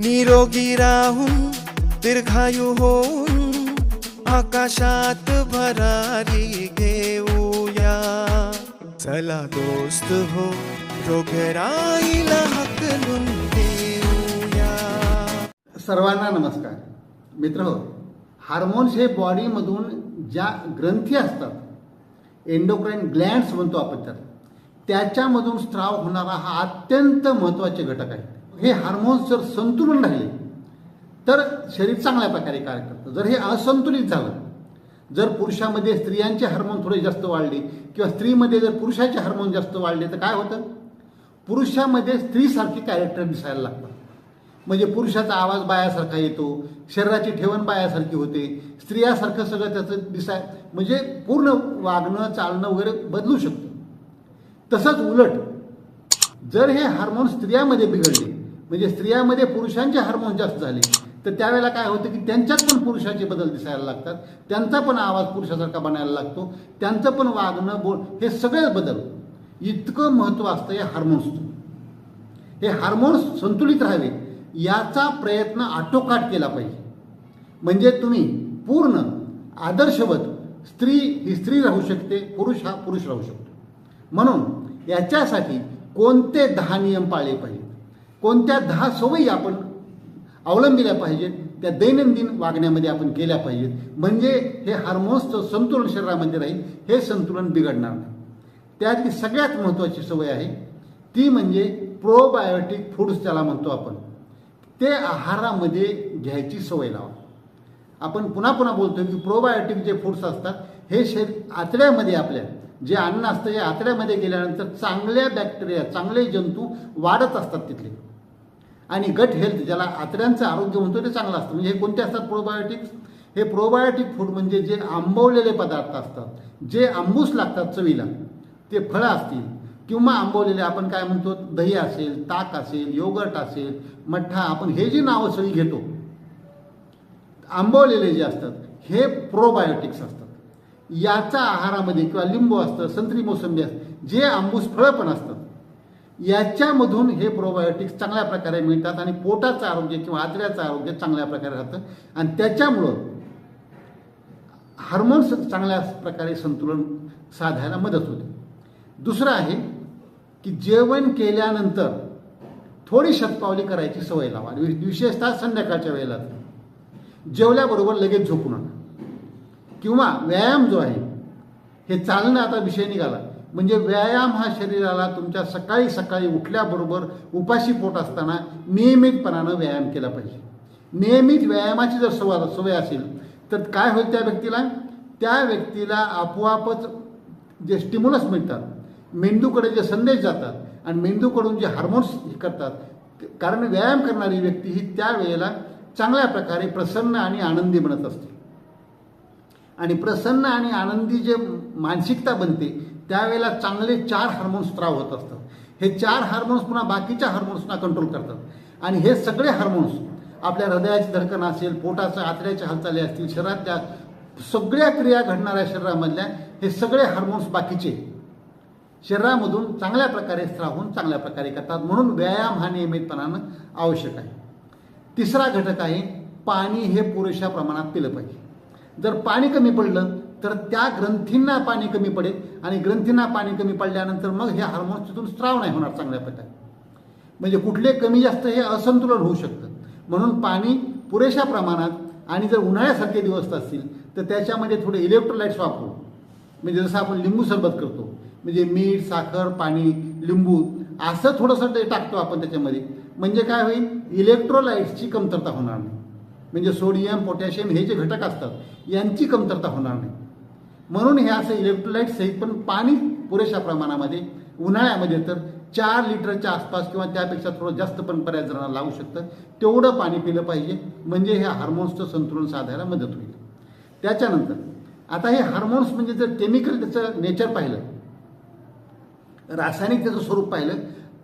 निरोगी राहून दीर्घायू होऊन आकाशात भरारी घेऊया. चला दोस्त हो रोगराईला हकलून देऊया सर्वांना नमस्कार. मित्र हो हार्मोन्स हे बॉडीमधून ज्या ग्रंथी असतात एंडोक्राईन ग्लँड्स म्हणतो आपण त्याला त्याच्यामधून स्त्राव होणारा हा अत्यंत महत्त्वाचे घटक आहे. हे हार्मोन्स जर संतुलन राहिले तर शरीर चांगल्या प्रकारे कार्य करतं. जर हे असंतुलित झालं जर पुरुषामध्ये स्त्रियांचे हार्मोन थोडे जास्त वाढले किंवा स्त्रीमध्ये जर पुरुषाचे हार्मोन जास्त वाढले तर काय होतं? पुरुषामध्ये स्त्रीसारखी कॅरेक्टर दिसायला लागतात म्हणजे पुरुषाचा आवाज बायासारखा येतो शरीराची ठेवण बायासारखी होते स्त्रियासारखं सगळं त्याचं दिसाय म्हणजे पूर्ण वागणं चालणं वगैरे बदलू शकतं. तसंच उलट जर हे हार्मोन स्त्रियामध्ये बिघडले म्हणजे स्त्रियामध्ये पुरुषांचे हार्मोन जास्त झाले. तर त्यावेळेला काय होतं की त्यांच्यात पण पुरुषाचे बदल दिसायला लागतात. त्यांचा पण आवाज पुरुषासारखा बनायला लागतो. त्यांचं पण वागणं बोल हे सगळेच बदल. इतकं महत्त्व असतं या हार्मोन्सचं हे हार्मोन्स संतुलित राहावे. याचा प्रयत्न आटोकाट केला पाहिजे. म्हणजे तुम्ही पूर्ण आदर्शवत स्त्री ही स्त्री राहू शकते पुरुष हा पुरुष राहू शकतो. म्हणून याच्यासाठी कोणते दहा नियम पाळले पाहिजे? कोणत्या दहा सवयी आपण अवलंबिल्या पाहिजेत त्या दैनंदिन वागण्यामध्ये आपण केल्या पाहिजेत. म्हणजे हे हार्मोन्सचं संतुलन शरीरामध्ये राहील हे संतुलन बिघडणार नाही. त्यातली सगळ्यात महत्त्वाची सवय आहे ती म्हणजे प्रोबायोटिक फूड्स त्याला म्हणतो आपण. ते आहारामध्ये घ्यायची सवय लावा. आपण पुन्हा पुन्हा बोलतो की प्रोबायोटिक जे फूड्स असतात हे शरीर आतड्यामध्ये आपल्या जे अन्न असतं हे आतड्यामध्ये गेल्यानंतर चांगल्या बॅक्टेरिया चांगले जंतू वाढत असतात तिथले. आणि गट हेल्थ ज्याला आतड्यांचं आरोग्य म्हणतो ते चांगलं असतं. म्हणजे हे कोणते असतात प्रोबायोटिक्स हे प्रोबायोटिक फूड म्हणजे जे आंबवलेले पदार्थ असतात जे आंबूस लागतात चवीला ते फळं असतील. किंवा आंबवलेले आपण काय म्हणतो? दही असेल ताक असेल योगर्ट असेल मठ्ठा आपण हे जी नावं सगळी घेतो. आंबवलेले जे असतात हे प्रोबायोटिक्स असतात. याचा आहारामध्ये किंवा लिंबू असतं संत्री मोसंबी असतं जे आंबूस फळं पण असतात याच्यामधून हे प्रोबायोटिक्स चांगल्या प्रकारे मिळतात आणि पोटाचं आरोग्य किंवा आतड्याचं आरोग्य चांगल्या प्रकारे राहतं. आणि त्याच्यामुळं हार्मोन्स चांगल्या प्रकारे संतुलन साधायला मदत होते. दुसरं आहे की जेवण केल्यानंतर थोडी शतपावली करायची सवय लावा. विशेषतः संध्याकाळच्या वेळेला. जेवल्याबरोबर लगेच झोपू नका. किंवा व्यायाम जो आहे हे चालणं आता विषय निघाला. म्हणजे व्यायाम हा शरीराला तुमच्या सकाळी सकाळी उठल्याबरोबर उपाशी पोट असताना नियमितपणानं व्यायाम केला पाहिजे. नियमित व्यायामाची जर सवय सवय असेल तर काय होईल त्या व्यक्तीला? त्या व्यक्तीला आपोआपच जे स्टिम्युलस मिळतात मेंदूकडे जे संदेश जातात आणि मेंदूकडून जे हार्मोन्स हे करतात कारण व्यायाम करणारी व्यक्ती ही त्या वेळेला चांगल्या प्रकारे प्रसन्न आणि आनंदी बनत असते. आणि प्रसन्न आणि आनंदी जे मानसिकता बनते त्यावेळेला चांगले चार हार्मोन्स स्त्राव होत असतात. हे चार हार्मोन्स पुन्हा बाकीच्या हार्मोन्सना कंट्रोल करतात. आणि हे सगळे हार्मोन्स आपल्या हृदयाची धडकन असेल पोटाचं आतड्याच्या हालचाली असतील शरीरातल्या सगळ्या क्रिया घडणाऱ्या शरीरामधल्या हे सगळे हार्मोन्स बाकीचे शरीरामधून चांगल्या प्रकारे स्त्राव होऊन चांगल्या प्रकारे करतात. म्हणून व्यायाम हा नियमितपणानं आवश्यक आहे. तिसरा घटक आहे पाणी हे पुरेशा प्रमाणात पिलं पाहिजे. जर पाणी कमी पडलं तर त्या ग्रंथींना पाणी कमी पडेल. आणि ग्रंथींना पाणी कमी पडल्यानंतर मग हे हार्मोन्स तिथून स्त्राव नाही होणार चांगल्या प्रकारे. म्हणजे कुठले कमी जास्त हे असंतुलन होऊ शकतं. म्हणून पाणी पुरेशा प्रमाणात आणि जर उन्हाळ्यासारखे दिवस असतील तर त्याच्यामध्ये थोडे इलेक्ट्रोलाइट्स वापरू. म्हणजे जसं आपण लिंबू सरबत करतो म्हणजे मीठ साखर पाणी लिंबू असं थोडंसं ते टाकतो आपण त्याच्यामध्ये. म्हणजे काय होईल? इलेक्ट्रोलाइट्सची कमतरता होणार नाही. म्हणजे सोडियम पोटॅशियम हे जे घटक असतात यांची कमतरता होणार नाही. म्हणून हे असं इलेक्ट्रोलाइट सहित पण पाणी पुरेशा प्रमाणामध्ये उन्हाळ्यामध्ये तर चार लिटरच्या आसपास किंवा त्यापेक्षा थोडं जास्त पण बऱ्याच जणांना लागू शकतं. तेवढं पाणी पिलं पाहिजे म्हणजे हे हार्मोन्सचं संतुलन साधायला मदत होईल. त्याच्यानंतर आता हे हार्मोन्स म्हणजे जर केमिकल त्याचं नेचर पाहिलं रासायनिक त्याचं स्वरूप पाहिलं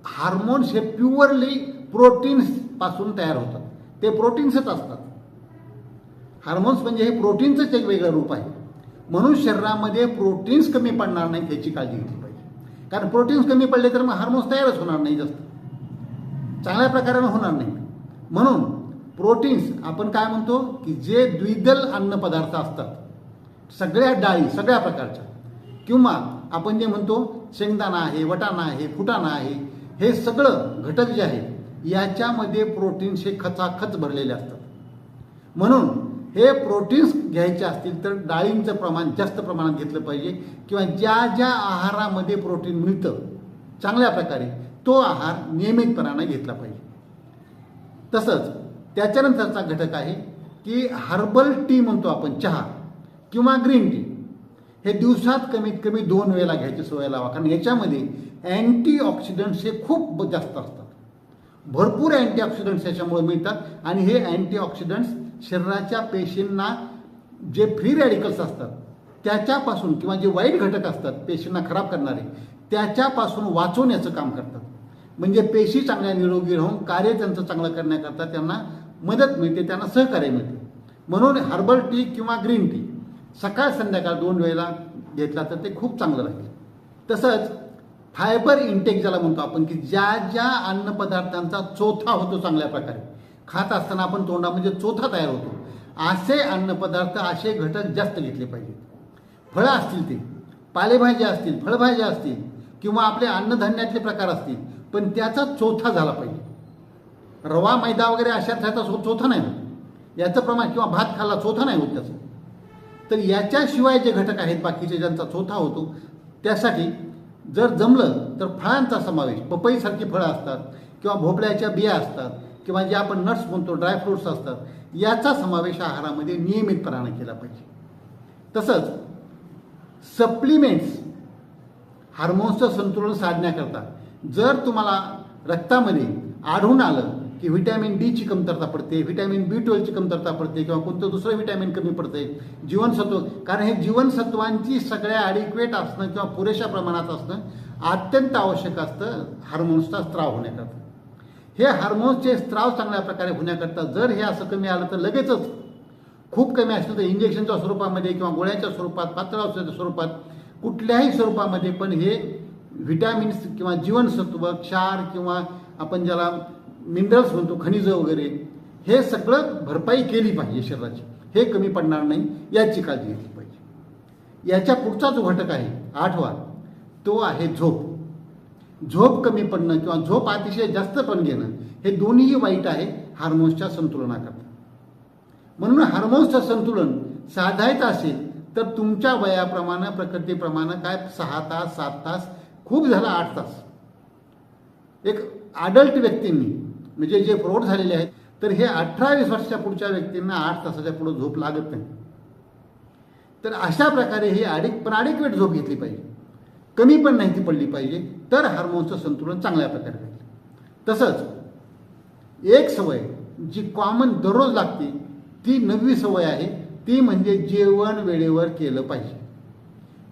हार्मोन्स हे प्युअरली प्रोटीन्सपासून तयार होतात. ते प्रोटीन्सच असतात. हार्मोन्स म्हणजे हे प्रोटीनचंच एक वेगळं रूप आहे. म्हणून शरीरामध्ये प्रोटीन्स कमी पडणार नाहीत याची काळजी घेतली पाहिजे. कारण प्रोटीन्स कमी पडले तर मग हार्मोन्स तयारच होणार नाही जास्त. चांगल्या प्रकारानं होणार नाही. म्हणून प्रोटीन्स आपण काय म्हणतो की जे द्विदल अन्नपदार्थ असतात सगळ्या डाळी सगळ्या प्रकारच्या किंवा आपण जे म्हणतो शेंगदाणा आहे वटाणा आहे फुटाणा आहे हे सगळं घटक जे आहे याच्यामध्ये प्रोटीन्स हे खचाखच भरलेले असतात. म्हणून हे प्रोटीन्स घ्यायचे असतील तर डाळींचं प्रमाण जास्त प्रमाणात घेतलं पाहिजे किंवा ज्या ज्या आहारामध्ये प्रोटीन मिळतं चांगल्या प्रकारे तो आहार नियमितपणाने घेतला पाहिजे. तसंच त्याच्यानंतरचा घटक आहे की हर्बल टी म्हणतो आपण चहा किंवा ग्रीन टी. हे दिवसात कमीत कमी दोन वेळेला घ्यायची सवय लावा कारण याच्यामध्ये अँटीऑक्सिडंट्स हे खूप जास्त असतात. भरपूर अँटीऑक्सिडंट्स याच्यामुळे मिळतात आणि हे अँटीऑक्सिडंट्स शरीराच्या पेशींना जे फ्री रॅडिकल्स असतात त्याच्यापासून किंवा जे वाईट घटक असतात पेशींना खराब करणारे त्याच्यापासून वाचवण्याचं काम करतात. म्हणजे पेशी चांगल्या निरोगी राहून कार्य त्यांचं चांगलं करण्याकरता त्यांना मदत मिळते त्यांना सहकार्य मिळते. म्हणून हर्बल टी किंवा ग्रीन टी सकाळ संध्याकाळ दोन वेळेला घेतला तर ते खूप चांगलं राहील. तसंच फायबर इंटेक ज्याला म्हणतो आपण की ज्या ज्या अन्नपदार्थांचा चोथा होतो चांगल्या प्रकारे खात असताना आपण तोंडामध्ये म्हणजे चोथा तयार होतो. असे अन्नपदार्थ असे घटक जास्त घेतले पाहिजेत. फळं असतील ते. पालेभाज्या असतील फळभाज्या असतील किंवा आपले अन्नधान्यातले प्रकार असतील पण त्याचा चोथा झाला पाहिजे. रवा मैदा वगैरे अशा त्याचा चोथा नाही होत. याचं प्रमाण किंवा भात खाल्ला चोथा नाही होत त्याचं. तर याच्याशिवाय जे घटक आहेत बाकीचे ज्यांचा चोथा होतो त्यासाठी जर जमलं तर फळांचा समावेश पपईसारखी फळं असतात किंवा भोपळ्याच्या बिया असतात किंवा जे आपण नट्स म्हणतो ड्रायफ्रुट्स असतात याचा समावेश आहारामध्ये नियमितपणाने केला पाहिजे. तसंच सप्लिमेंट्स हार्मोन्सचं संतुलन साधण्याकरता जर तुम्हाला रक्तामध्ये आढळून आलं की व्हिटॅमिन डीची कमतरता पडते व्हिटॅमिन बी ट्वेल्वची कमतरता पडते किंवा कोणतं दुसरं व्हिटॅमिन कमी पडते जीवनसत्व कारण हे जीवनसत्वांची सगळ्या ॲडिक्वेट असणं किंवा पुरेशा प्रमाणात असणं अत्यंत आवश्यक असतं हार्मोन्सचा स्त्राव होण्याकरता. हे हार्मोन्सचे स्त्राव चांगल्या प्रकारे होण्याकरता जर हे असं कमी आलं तर लगेचच खूप कमी असलं तर इंजेक्शनच्या स्वरूपामध्ये किंवा गोळ्याच्या स्वरूपात पातळ औषधाच्या स्वरूपात कुठल्याही स्वरूपामध्ये पण हे व्हिटॅमिन्स किंवा जीवनसत्व क्षार किंवा आपण ज्याला मिनरल्स म्हणतो खनिजं वगैरे हे सगळं भरपाई केली पाहिजे शरीराची. हे कमी पडणार नाही याची काळजी घेतली पाहिजे. याच्या पुढचा जो घटक आहे आठवा तो आहे झोप. झोप कमी पडणं किंवा झोप अतिशय जास्त पण घेणं हे दोन्हीही वाईट आहे हार्मोन्सच्या संतुलनाकरता. म्हणून हार्मोन्सचं संतुलन साधायचं असेल तर तुमच्या वयाप्रमाणे प्रकृतीप्रमाणे काय सहा तास सात तास खूप झाला आठ तास. एक अडल्ट व्यक्तींनी म्हणजे जे प्रौढ झालेले आहेत तर हे अठरा वीस वर्षाच्या पुढच्या व्यक्तींना आठ तासाच्या पुढे झोप लागत नाही. तर अशा प्रकारे ही अडीक पण अडिक्वेट झोप घेतली पाहिजे. कमी पण नाही ती पडली पाहिजे तर हार्मोनचं संतुलन चांगल्या प्रकारे राहील. तसंच एक सवय जी कॉमन दररोज लागते ती नववी सवय आहे ती म्हणजे जेवण वेळेवर केलं पाहिजे.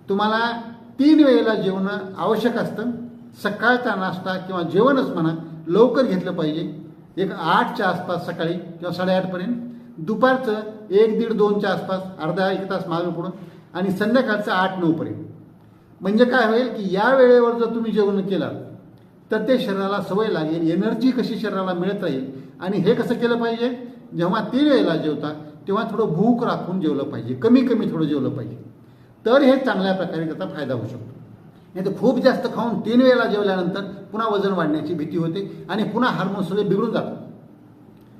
तुम्हाला तीन वेळेला जेवणं आवश्यक असतं सकाळचा नाश्ता किंवा जेवणच म्हणा लवकर घेतलं पाहिजे. एक आठच्या आसपास सकाळी किंवा साडेआठपर्यंत दुपारचं एक दीड दोनच्या आसपास अर्धा एक तास मागे पुढं आणि संध्याकाळचं आठ नऊपर्यंत. म्हणजे काय होईल की या वेळेवर जर तुम्ही जेवण केलं तर ते शरीराला सवय लागेल एनर्जी कशी शरीराला मिळत राहील आणि हे कसं केलं पाहिजे? जेव्हा तीन वेळेला जेवता तेव्हा थोडं भूक राखून जेवलं पाहिजे कमी कमी थोडं जेवलं पाहिजे. तर हे चांगल्या प्रकारे त्याचा फायदा होऊ शकतो. नाही तर खूप जास्त खाऊन तीन वेळेला जेवल्यानंतर पुन्हा वजन वाढण्याची भीती होते आणि पुन्हा हार्मोन्स सगळे बिघडून जातात.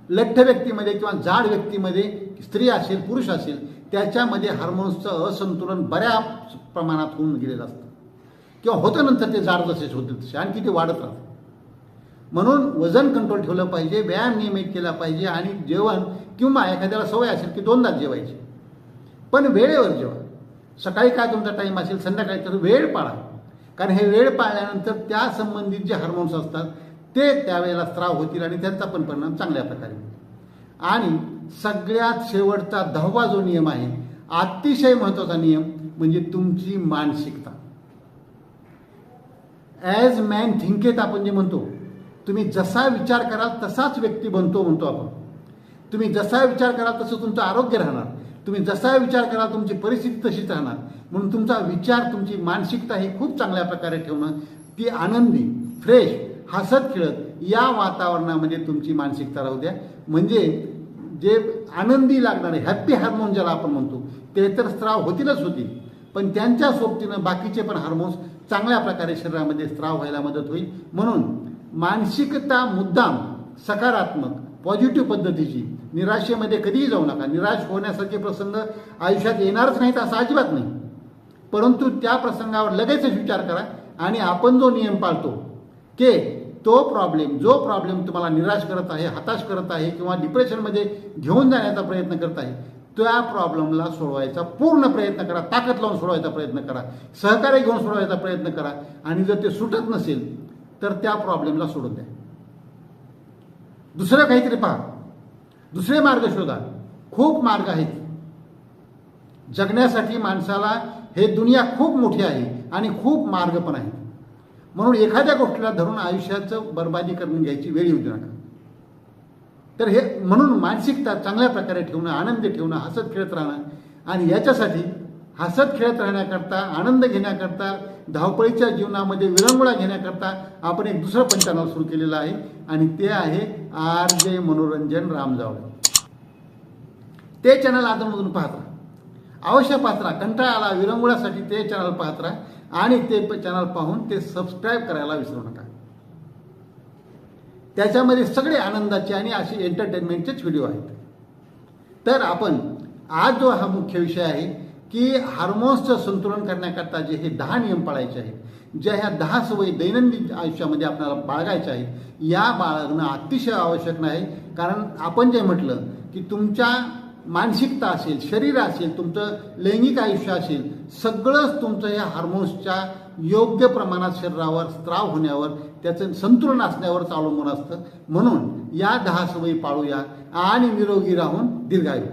लठ्ठ व्यक्तीमध्ये किंवा जाड व्यक्तीमध्ये स्त्री असेल पुरुष असेल त्याच्यामध्ये हार्मोन्सचं असंतुलन बऱ्या प्रमाणात होऊन गेलेलं असतं. किंवा होतं नंतर ते जाड जसेच होते तसे आणखी ते वाढत राहतं. म्हणून वजन कंट्रोल ठेवलं पाहिजे व्यायाम नियमित केला पाहिजे आणि जेवण किंवा एखाद्याला सवय असेल की दोनदाच जेवायची. पण वेळेवर जेवा. सकाळी काय तुमचा टाईम असेल संध्याकाळी तर वेळ पाळा. कारण हे वेळ पाळल्यानंतर त्या संबंधित जे हार्मोन्स असतात ते त्यावेळेला स्त्राव होतील आणि त्यांचा पण परिणाम चांगल्या प्रकारे होईल. आणि सगळ्यात शेवटचा दहावा जो नियम आहे अतिशय महत्त्वाचा नियम म्हणजे तुमची मानसिकता. ॲज मॅन थिंकेत आपण जे म्हणतो तुम्ही जसा विचार कराल तसाच व्यक्ती बनतो म्हणतो आपण. तुम्ही जसा विचार कराल तसं तुमचं आरोग्य राहणार. तुम्ही जसा विचार कराल तुमची परिस्थिती तशीच राहणार. म्हणून तुमचा विचार तुमची मानसिकता ही खूप चांगल्या प्रकारे ठेवणं ती आनंदी फ्रेश हसत खेळत या वातावरणामध्ये तुमची मानसिकता राहू द्या. म्हणजे जे आनंदी लागणारे हॅप्पी हार्मोन ज्याला आपण म्हणतो ते तर स्त्राव होतीलच होतील पण त्यांच्या सोबतीनं बाकीचे पण हार्मोन्स चांगल्या प्रकारे शरीरामध्ये स्त्राव व्हायला मदत होईल. म्हणून मानसिकता मुद्दाम सकारात्मक पॉझिटिव्ह पद्धतीची निराशेमध्ये कधीही जाऊ नका. निराश होण्यासारखे प्रसंग आयुष्यात येणारच नाहीत असं अजिबात नाही. परंतु त्या प्रसंगावर लगेचच विचार करा आणि आपण जो नियम पाळतो की तो प्रॉब्लेम जो प्रॉब्लेम तुम्हाला निराश करत आहे हताश करत आहे किंवा डिप्रेशनमध्ये घेऊन जाण्याचा प्रयत्न करत आहे त्या प्रॉब्लेमला सोडवायचा पूर्ण प्रयत्न करा ताकद लावून सोडवायचा प्रयत्न करा सहकार्य घेऊन सोडवायचा प्रयत्न करा आणि जर ते सुटत नसेल तर त्या प्रॉब्लेमला सोडून द्या. दुसरं काहीतरी पहा. दुसरे मार्ग शोधा. खूप मार्ग आहेत. जगण्यासाठी माणसाला हे दुनिया खूप मोठी आहे आणि खूप मार्ग पण आहेत. म्हणून एखाद्या गोष्टीला धरून आयुष्याचं बर्बादी करून घ्यायची वेळ येऊ देऊ नका. तर हे म्हणून मानसिकता चांगल्या प्रकारे ठेवणं आनंद ठेवणं हसत खेळत राहणं आणि याच्यासाठी हसत खेळत राहण्याकरता आनंद घेण्याकरता धावपळीच्या जीवनामध्ये विरंगुळा घेण्याकरता आपण एक दुसरं पण सुरू केलेलं आहे आणि ते आहे आर जे मनोरंजन रामजावळे. ते चॅनल आदमधून पाहत राहा. अवश्य पाहत राहा. कंटाळा आला विरंगुळासाठी ते चॅनल पाहत राहा. आणि ते चॅनल पाहून ते सबस्क्राईब करायला विसरू नका. त्याच्यामध्ये सगळे आनंदाचे आणि असे एंटरटेनमेंटचेच व्हिडिओ आहेत. तर आपण आज जो हा मुख्य विषय आहे की हार्मोन्सचं संतुलन करण्याकरता जे हे दहा नियम पाळायचे आहेत ज्या ह्या दहा सवयी दैनंदिन आयुष्यामध्ये आपल्याला बाळगायच्या आहेत या बाळगणं अतिशय आवश्यक नाही. कारण आपण जे म्हटलं की तुमच्या मानसिकता असेल शरीर असेल तुमचं लैंगिक आयुष्य असेल सगळंच तुमचं या हार्मोन्सच्या योग्य प्रमाणात शरीरावर स्त्राव होण्यावर त्याचं संतुलन असण्यावरच अवलंबून असतं. म्हणून या दहा सवयी पाळूया आणि निरोगी राहून दीर्घायू.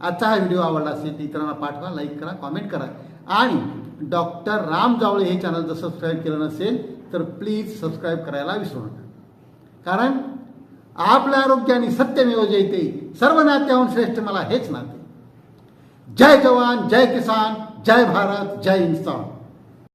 आजचा हा व्हिडिओ आवडला असेल तर इतरांना पाठवा लाईक करा कॉमेंट करा. आणि डॉक्टर राम जावळे हे चॅनल जर सबस्क्राईब केलं नसेल तर प्लीज सबस्क्राईब करायला विसरू नका. कारण आपलं आरोग्य आणि सत्यमेव जयते. सर्व नात्याहून श्रेष्ठ मला हेच नाते. जय जवान जय किसान जय भारत जय इंसान